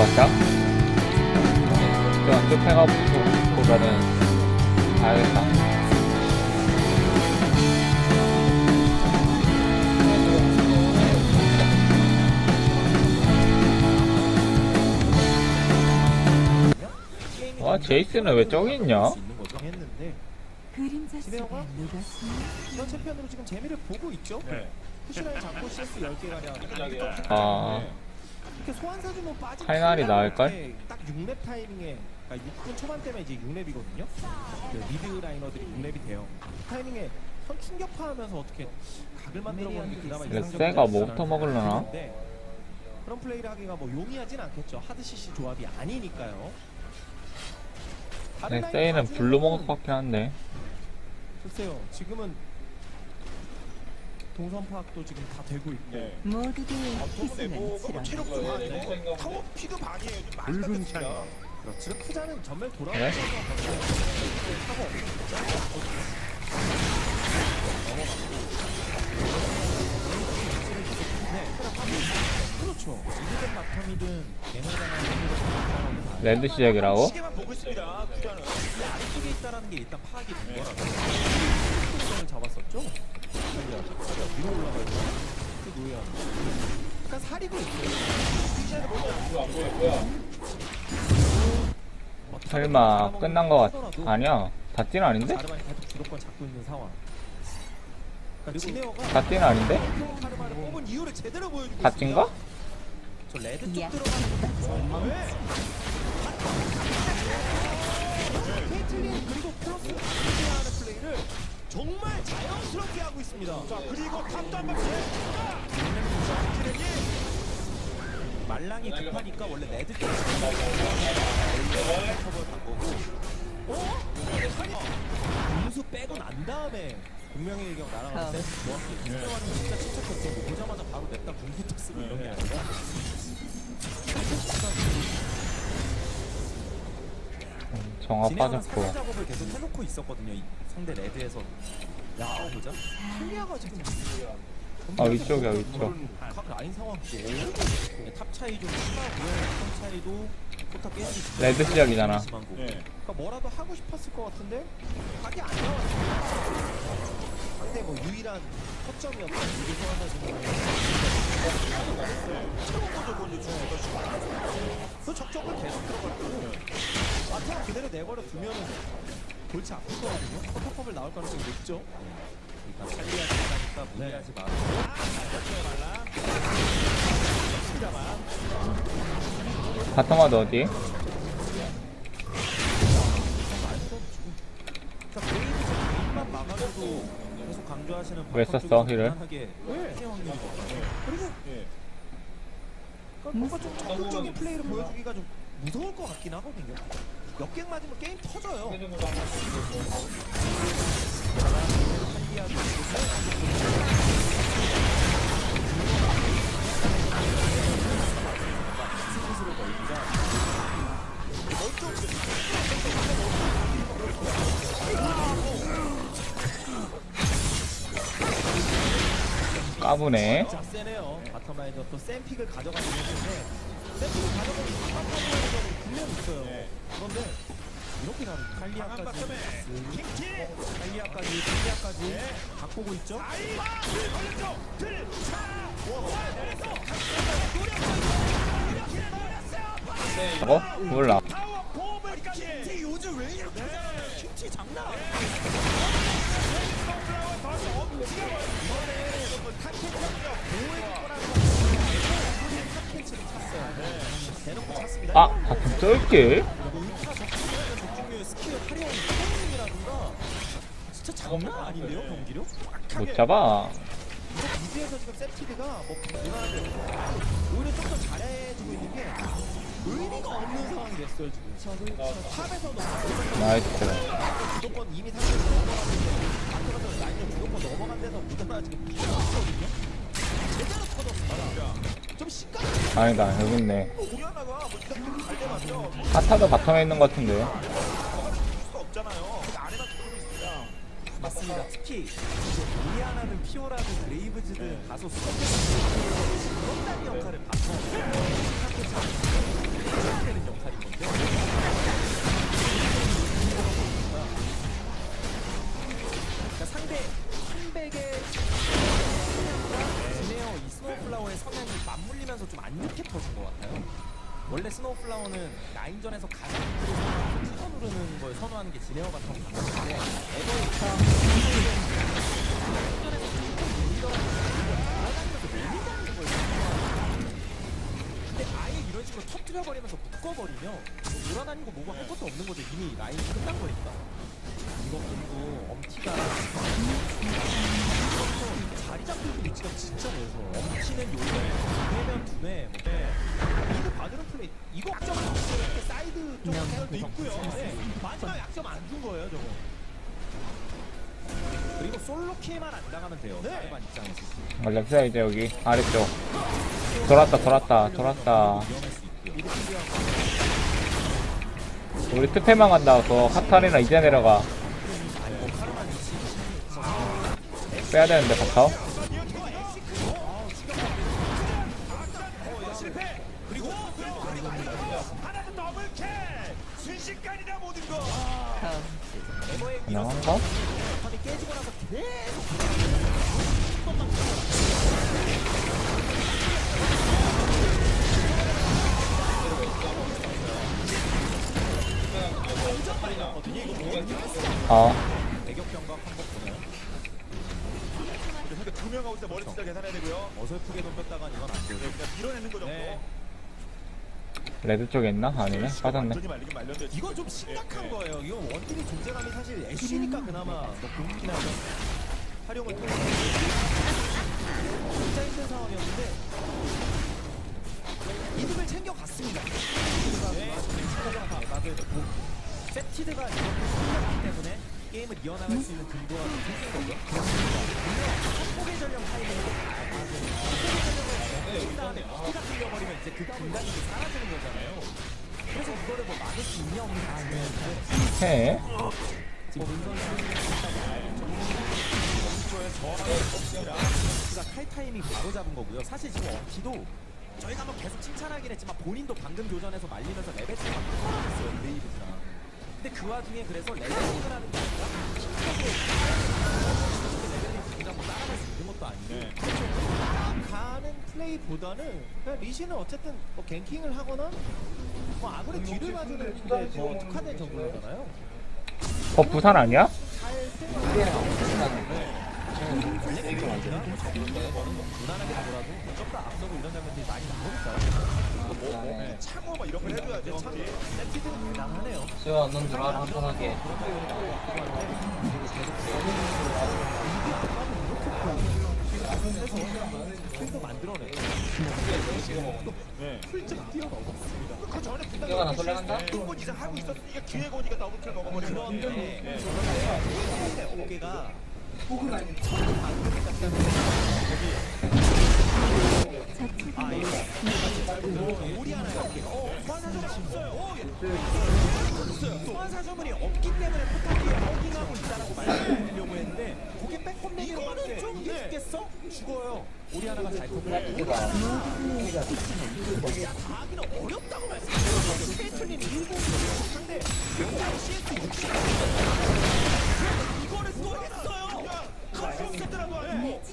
같아? 그냥 뚝배가보다는 가야겠다. 와, 제이슨은 왜 저기 있냐? 했는데 그림자? 속에 묻었습니다. 이런 챔피언으로 지금 재미를 보고 있죠. 네. 푸시라인 잡고 CS 10개 가량 아, 칼날이 순간 나을걸? 이렇게 딱 6렙 타이밍에 그러니까 6분 초반대면 이제 6렙이거든요. 그 미드 라이너들이 6렙이 돼요. 그 타이밍에 선 충격파하면서 어떻게 각을 만들어 보는 게 그나마 근데 이상적인 쎄가 option을 뭐부터 먹으려나? 그런 플레이를 하기가 뭐 용이하진 않겠죠. 하드 CC 조합이 아니니까요. 다른 네, 라인 세이는 봐주면은 블루먹밖에 한데. 글쎄요. 지금은 동선 파악도 지금 다 되고 있고 네. 모두들 희생을 내보고 치러 체력 좀 하네. 타워 피도 반이에요. 좀 많이 붉은 깎였습니다. 창. 그렇죠. 투자는 전멸? 돌아오면서 하고 그렇죠. 이든 바텀이든 얘네가 레드 시작이라고? 시계만 보고 있습니다. 투자는. 이 아래쪽에 있다라는 게 일단 파악이 된 거라서 을 잡았었죠. 살려, 살려 위로 올라가요. 그 노예한. 약간 사리고 있어요. 뭐 설마 끝난 거 같... 아니야. 다띠는 아닌데? 자르반이 계속 주도권 잡고 있는 상황. 지네어가 다띠는 아닌데? 다찐가? 있습니다. 저 레드 쪽 야. 들어가는 그리고 플러스 플레이를 정말 자연스럽게 하고 있습니다. 자, 그리고 탑도 한 번. 말랑이 급하니까 원래 레드 쪽 커버 바꾸고 어? 빼고 난 다음에 분명히 얘기하고 나랑 어. 센스 좋았고 김정환은 진짜 침착했어 뭐 보자마자 바로 냅다 궁부터 쓰고 이런 게 아니라 정화 진행하는 빠졌고. 사전 작업을 계속 해놓고 있었거든요 이 상대 레드에서 야 보자 클리아가 지금 아, 위쪽이야, 위쪽. 각 라인 상황 네, 탑 차이 좀 심하고요 탑 차이도 포탑 직전 레드 시작이잖아. 심한 거고. 네. 그러니까 뭐라도 하고 싶었을 것 같은데 각이 안 나왔어요. 상대 뭐 유일한 허점이었던 소환사 지금 최고 저거 이제 주는 그 적적을 계속 들어갈 거고 마트랑 그대로 내버려 두면은 골치 아플 거거든요. 포탑컵을 나올 가능성이 높죠. 그러니까 살리하지 않으니까 무리하지 마. 어디? 개인만 막아줘도 계속 강조하시는 왜 썼어, 힐을? 네. 그리고 예. 그러니까 뭔가 좀 적극적인 플레이를 보여주기가 좀 무서울 것 같긴 하거든요. 역갱 맞으면 게임 터져요. 까부네. 진짜 세네요. 바텀라인저 또 샘픽을 가져가긴 했는데 샘픽을 가져가면 바텀라인저 분명 있어요. 그런데 이렇게 다른 칼리아까지 바텀에 킹키. 칼리아까지 칼리아까지 각 보고 있죠. 걸렸죠. 들. 차. 어? 몰라. 대놓고 찼습니다. 아, 쩔게? 장난 아닌데요 경기력? 못 잡아. 미드에서 지금 세티드가 뭐 무난하게 오히려 좀더 잘해주고 있는 게 의미가 없는 상황이 됐어요 지금 탑에서 너무 나이스. 무조건 이미 상대로 넘어갔는데 아까부터 라인을 무조건 넘어간 데서 무조건 지금 비었거든요 제대로 터졌어 좀 심각해 아니다, 여기 있네. 하나가 뭐 이렇게 잘 돼봤죠. 하타도 바텀에 있는 것 같은데. 수가 없잖아요. 맞습니다. 특히 리아나는 피오라든 레이브즈든 네. 다소 수업적인 역할을 네. 봐서 네. 해야 되는 역할인 건데 그러니까 상대 컴백의 지네어 이 스노우플라워의 성향이 맞물리면서 좀 안 좋게 터진 것 같아요. 원래 스노우플라워는 라인전에서 가장 찍어 누르는 걸 선호하는 게 지네어 같은 에버이차 근데 아예 이런 식으로 터뜨려버리면서 묶어버리면 뭐 돌아다니고 뭐고 할 것도 없는 거죠 이미 라인이 끝난 거니까 이거 그리고 엄티가 자리 잡히는 위치가 진짜 매서 엄티는 요새 두뇌면 두뇌 뭐 네. 이거 받으는 플레이 이거 안 줬어요 이렇게 사이드 쪽 해열도 있고요. 네. 마지막 약점 안 준 거예요 저거. 그리고 솔로 킬만 안 당하면 돼요 네. 입장에서. 어, 렉스야 이제 여기 아래쪽. 돌았다 돌았다 돌았다. 위험할 수 있고요 우리 특패만 간다. 그거 카탈이나 이제 내려가. 빼야 되는데 바터 가능한가? 턴이 깨지고 나서 계속 어 대격 경각 한번 보나요? 현재 두 명하고 있어 머리 숫자 계산해야 되고요. 어설프게 덤볐다간 이건 안 돼요. 네, 그냥 밀어내는 거 정도. 네. 레드 쪽에 있나? 아니네 빠졌네 완전히 말리긴 말렸는데 이건 좀 심각한 거예요. 이건 원딜이 존재감이 사실 애쉬니까 그나마 뭐 이런 활용을 통해서 진짜 힘든 상황이었는데 이득을 챙겨갔습니다. 네. 뭐, 세티드가 이렇게 생겼기 때문에 게임을 이어나갈 수 있는 근거가 생긴 거죠. 포개 전령 타이밍으로 포개 전령을 친 다음에 피가 뚫려버리면 이제 그 공간이 이제 사라지는 거잖아요. 그래서 이거를 뭐 막을 수 있냐 없냐 아니면 해 지금 가 칼 타이밍 바로 잡은 거고요. 사실 지금 어키도 저희가 한번 계속 칭찬하긴 했지만 본인도 방금 교전에서 말리면서 레벨 차이가 벌어졌어요. 브레이브즈랑. 근데 그 와중에 그래서 레벨링을 하는 게 아니라 레벨링 당장 뭐 따라갈 수 있는 것도 아니고 가는 플레이보다는 그냥 리시는 어쨌든 뭐 갱킹을 하거나 뭐 아무리 뒤를 봐주는 데뭐 특화된 정도잖아요. 어 부산 아니야? 무난하게 가더라도 좀더 앞서고 이런 장면들이 많이 나오니까요. 네. 창호 막 이런 걸 해줘야죠. 참. 세티드는 대단하네요. 수야 넌 들어와라 편하게 또 만들어내고 네. 훌쩍 뛰어넘었습니다. 그 전에 수야가 나 솔랭한다? 두번 이상 하고 있었으니까 기회가 오니까 더블킬 먹어버리는 거. 그런데 네. 네. 어깨가. 없어요. 소환사점이 없기 때문에 어? 어렵다고 말씀드렸어요. 스테이틀린 1공이 상대 굉장히 CS 60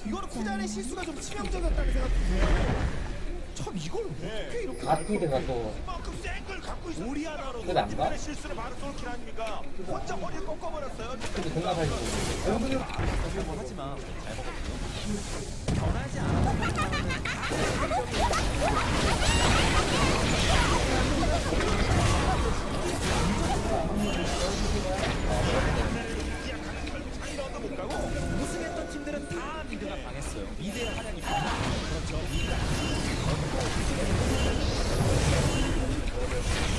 이거는 쿠잔의 실수가 좀 치명적이었다는 생각이 들어요. 참 이걸 어떻게 이렇게 아티드가 또 이만큼 센걸 갖고 있어. 오리 하나로 그거 안 봐? 실수를 바로 쏠킬 아닙니까? 혼자 머리를 꺾어버렸어요. 근데 공감하지 뭐 하지만 잘 먹었고요. 변하지 않았다는 우승했 던 팀들은 다 미드가 강했어요. 미드의 활약이. 그렇죠.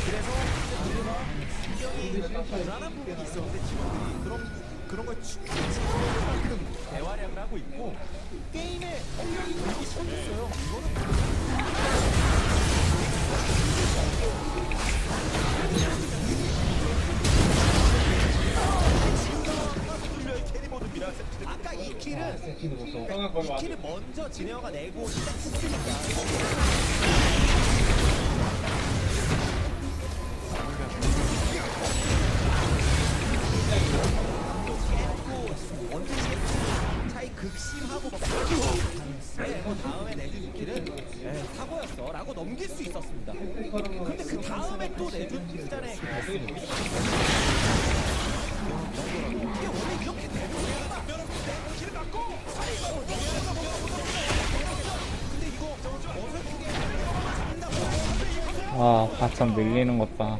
그래서 미드가 분명히 불안한 부분이 있었는데 팀원들이 그런 그런 걸 충분히 대활약을 하고 있고 게임에 활력이 되기 시작했어요. 이거는 진에어가 내고 시작 와 바텀 밀리는 것 봐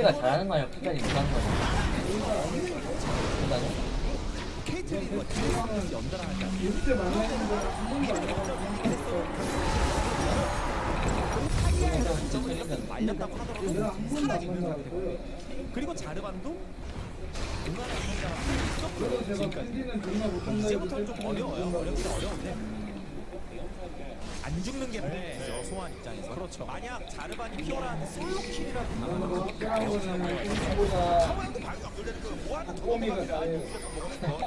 치드가 잘하는 거 아니야? 끝까지 못하는 하자. 말렸다고 그리고 자르반도 지금까지 이제부터는 좀 어려워요 어렵긴 어려운데 안 죽는 게 문제죠 소환 입장에서 그렇죠 만약 자르반이 피오라한테 솔로 킬이라도 당하면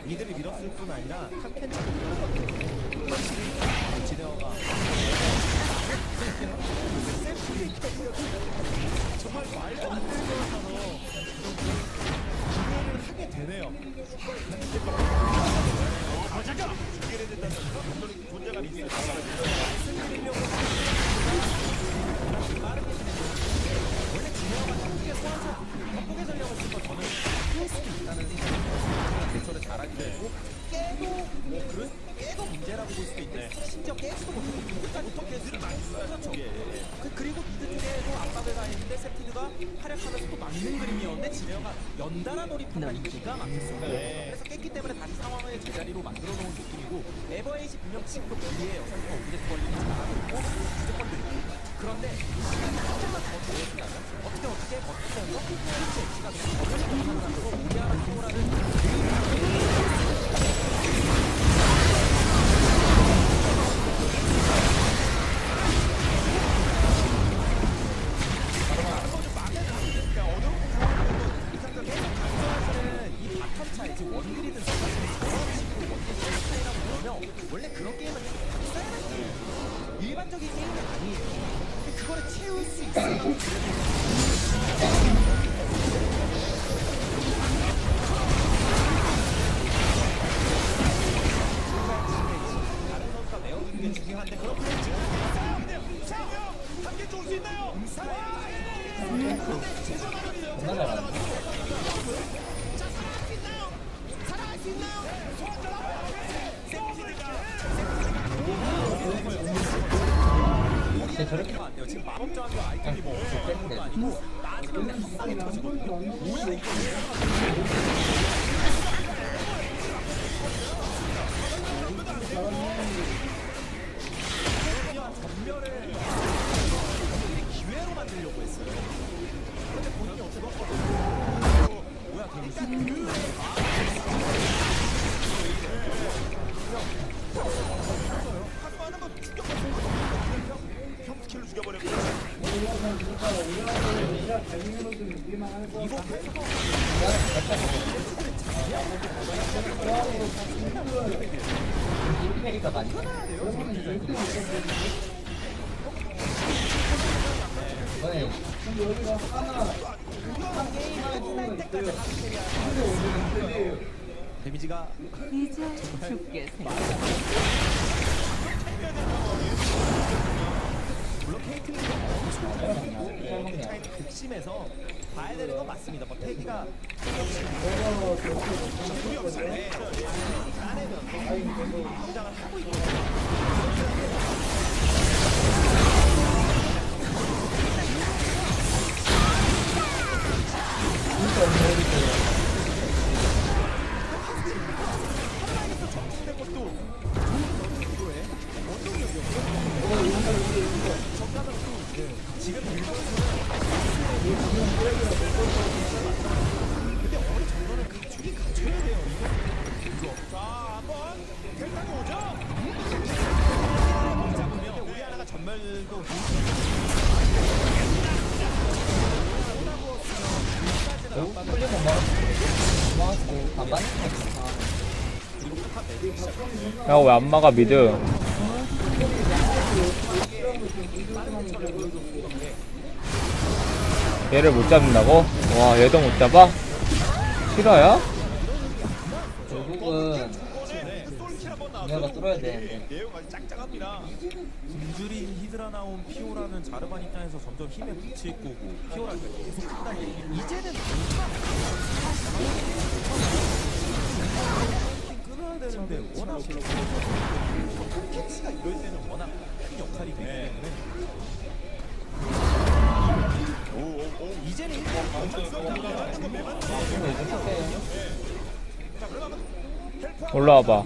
미드를 밀었을 뿐 아니라 탑캔까지 지대어가 정말 말도 안 되는 거라서 기회를 하게 되네요. 뭐 심지어 깨지 활약하면서 또 막는 그림이었는데 진영가 연달아 놀이판단이 기가. 그래서 깼기 때문에 다시 상황을 제자리로 만들어 놓은 느낌이고 에버에이지 분명 지금도 불리해요. 선수가 오브젝트 걸리는 잘하고 있고 무조건도 있고 그런데 조금만 더 보여준다면 어떻게 어떻게 버티면서 실제 엑시가 어머니 경상으로 우리아라 피오라를 채울 수 있어 데미지가 이제. 물론 엄청 차이 극심해서 봐야 되는 건 맞습니다. 뭐 태기가 따내면서 성장을 하고 있고 정신 야 왜 안 막아 미드 얘를 못 잡는다고? 와 얘도 못 잡아? 실화야? 내가 뚫어야 되는데. 내용 아주 짱짱합니다. 굶주린 히드라 나온 피오라는 자르반 입장에서 점점 힘에 붙일 거고 피오라가 계속 큰다는 얘기 이제는 끊어야 되는데 워낙 캐치가 이럴 때는 워낙 큰 역할이 되기 때문에 이제는 혼자가 안 되면 잡아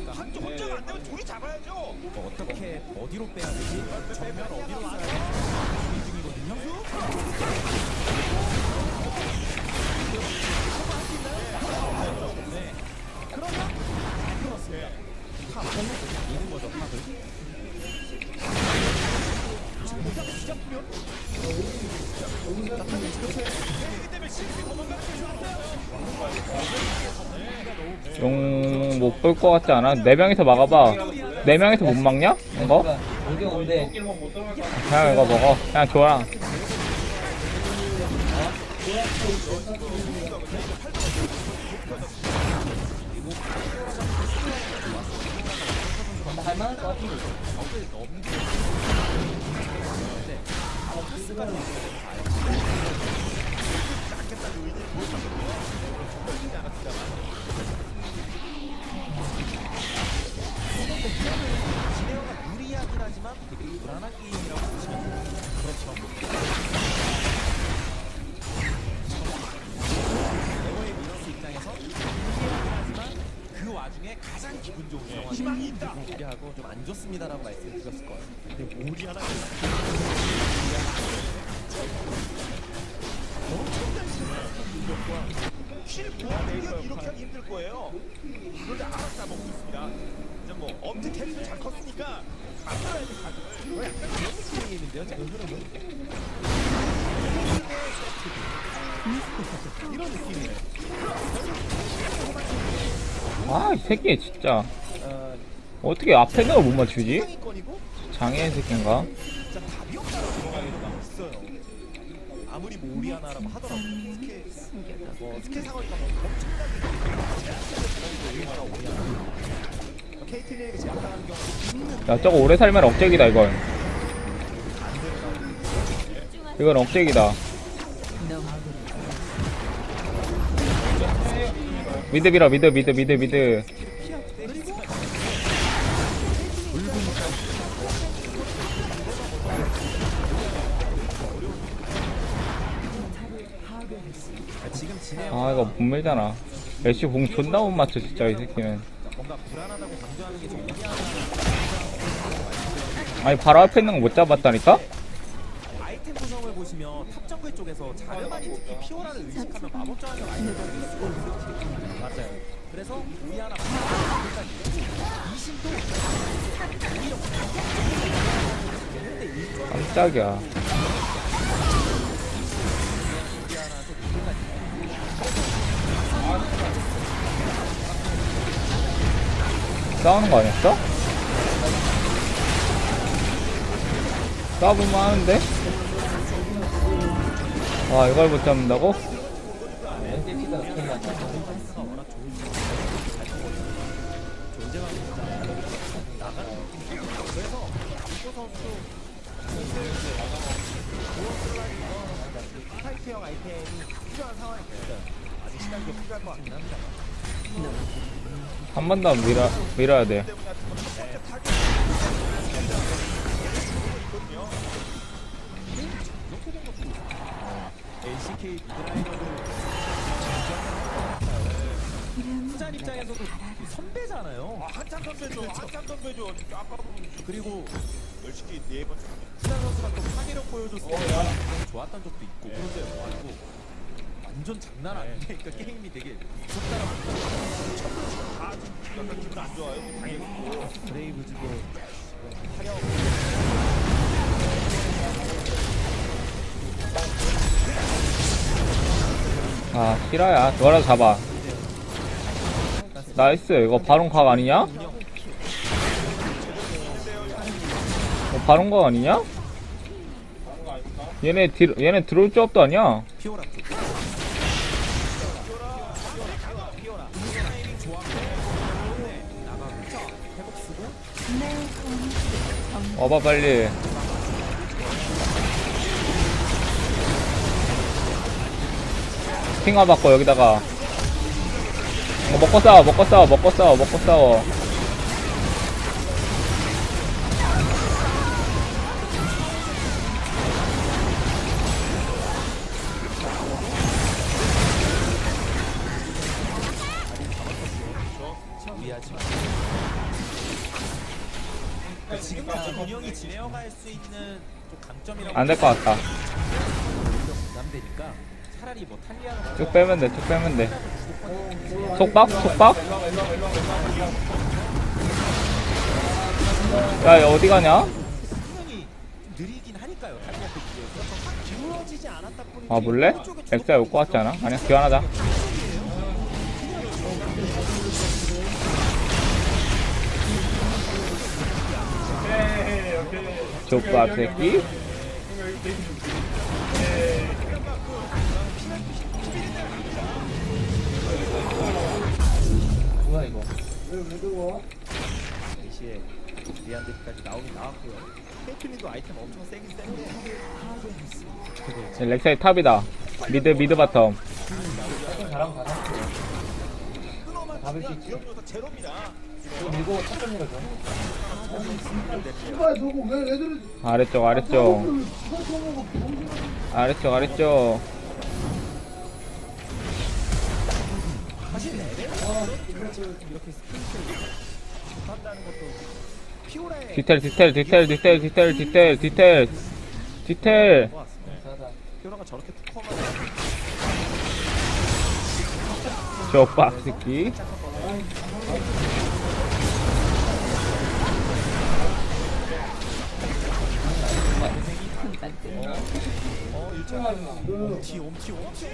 못 볼 것 같지 않아? 네 명이서 막아봐 네 명이서 못 막냐? 이거? 그냥 이거 먹어 그냥 줘라 되게 불안한 게임이라고 보시면 돼요 그렇죠. 네오의 미너스 입장에서 하지만 그 와중에 가장 기분 좋은 상황이 희망이 있다. 유리하고 좀 안 좋습니다라고 말씀을 드렸을 거예요. 근데 몰이 하나 아 이 새끼 진짜 어떻게 앞에 걸못 맞추지? 장애인 새끼인가? 아무리 뭐 우리 하나라고 하더라도 스케 경우 야 저거 오래 살면 억제기다 이건 이건 억제기다 미드 밀어 미드 미드 미드 미드. 아 이거 못 밀잖아. 애쉬 공 존나 못 맞춰 진짜 이 새끼는. 아니 바로 앞에 있는 거 못 잡았다니까? 보시면 탑 정글 쪽에서 자르반이 특히 피오라를 의식하면 마법 저항력 아이템들이 있거든요. 맞아요. 그래서 우리 하나 일단 이신도 오히려 근데 일조하는 깜짝이야 싸우는 거 아니었어? 싸우면 하는데? 와 이걸 못 잡는다고? 한 번 더 밀어, 밀어야 돼 LCK 미드라이너를 후잔 입장에서도 선배잖아요. 아, 한참 선배죠. 한참 선배죠. 아까 보면 그리고 열심히 네번 후잔 선수가 또 파괴력 보여줬을 때 굉장히 좋았던 적도 있고 그런데 와가지고 완전 장난 아니니까 게임이 되게 무섭다라고 다 지금 약간 기분 안 좋아요. 당했고. 브레이브즈도 아 실화야 너라도 잡아 나이스 이거 바론 각 아니냐? 어, 바론 각 아니냐? 얘네 딜 얘네 들어올 조합도 아니야 피오라 쪽. 핑화 받고 여기다가. 어, 먹고 싸워 먹고 싸워 먹고 싸워 먹고 싸워. 안될 것 같다. 쭉 빼면 돼, 쭉 빼면 돼. 속박? 속박? 야, 야, 어디 가냐? 아, 몰래? 엑스야 올것 같지 않아? 아니야, 교환하자. 족밥 새끼? 이거? 4시에 리안드까지 나오긴 나왔고요 케이틀린도 아이템 엄청 세긴 센데 렉사이 탑이다 미드 미드 바텀 조금 잘하면 가자. 잡을 수 있지. 위험요소 제로입니다. 이거 밀고 첫 번째로 줘. 아래쪽 아래쪽 아래쪽 아래쪽 디테일 디테일 디테일 디테일 디테일 디테일 디테일 디테일. 피오라가 저렇게 새끼 끝나. 어 일자가 옴티 옴티 옴티 옴티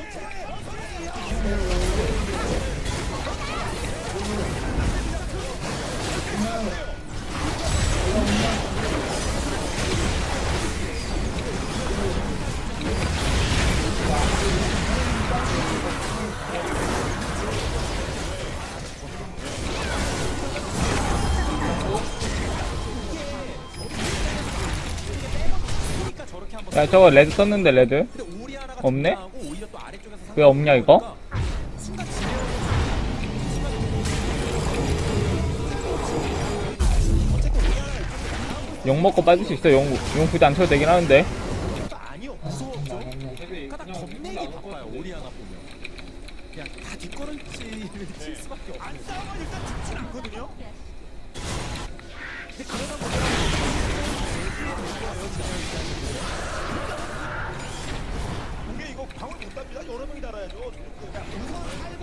야 저거 레드 썼는데 레드 없네? 왜 없냐 이거? 용 먹고 빠질 수 있어 용, 용 굳이 안 쳐도 되긴 하는데. 도 아니요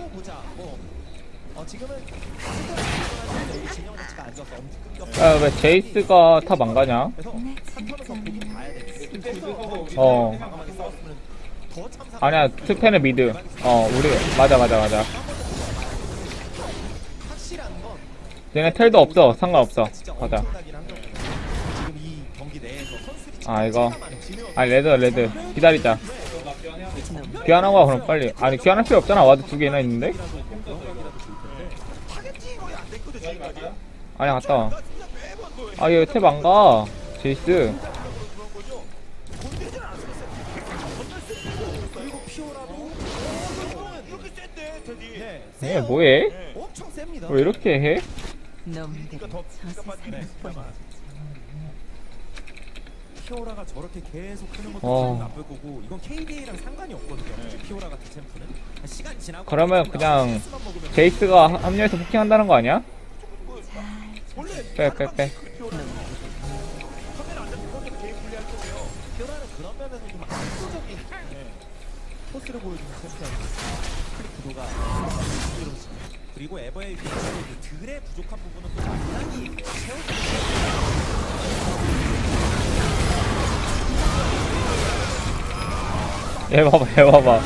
보자. 뭐. 어, 지금은 야, 왜 제이스가 탑 안 가냐? 어. 아니야, 스펜의 미드. 어, 우리, 맞아, 맞아, 맞아. 얘네 텔도 없어. 상관없어. 가자. 아, 이거. 아, 레드, 레드. 기다리자. 귀환하고 그럼 빨리. 아니, 귀환할 필요 없잖아. 와드 두 개나 있는데? 아니, 갔다 와. 아, 얘 탭 안 가. 제이스. 얘 뭐해? 왜 이렇게 해? 피오라가 저렇게 계속 크는 것도 어. 나쁠 거고 이건 KDA랑 상관이 없거든요. 네. 피오라 같은 그 챔프는 시간 지나고 그러면 그냥 제이스가 합류해서 포킹한다는 거 아니야? 빼, 빼, 빼. 포스를 보여주는 센터가 그리고 에버의 그 들의 부족한 부분은 또 많이 채워. 얘 봐봐, 얘 봐봐.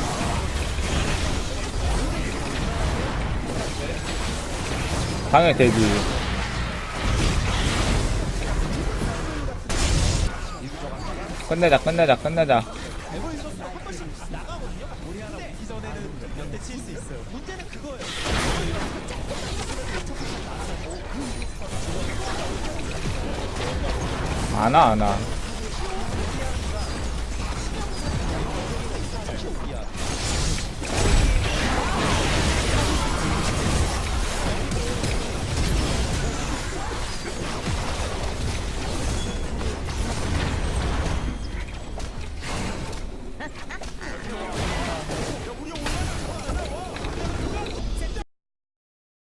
당연히 되지. 끝내자 끝내자 끝내자. 안와 안와.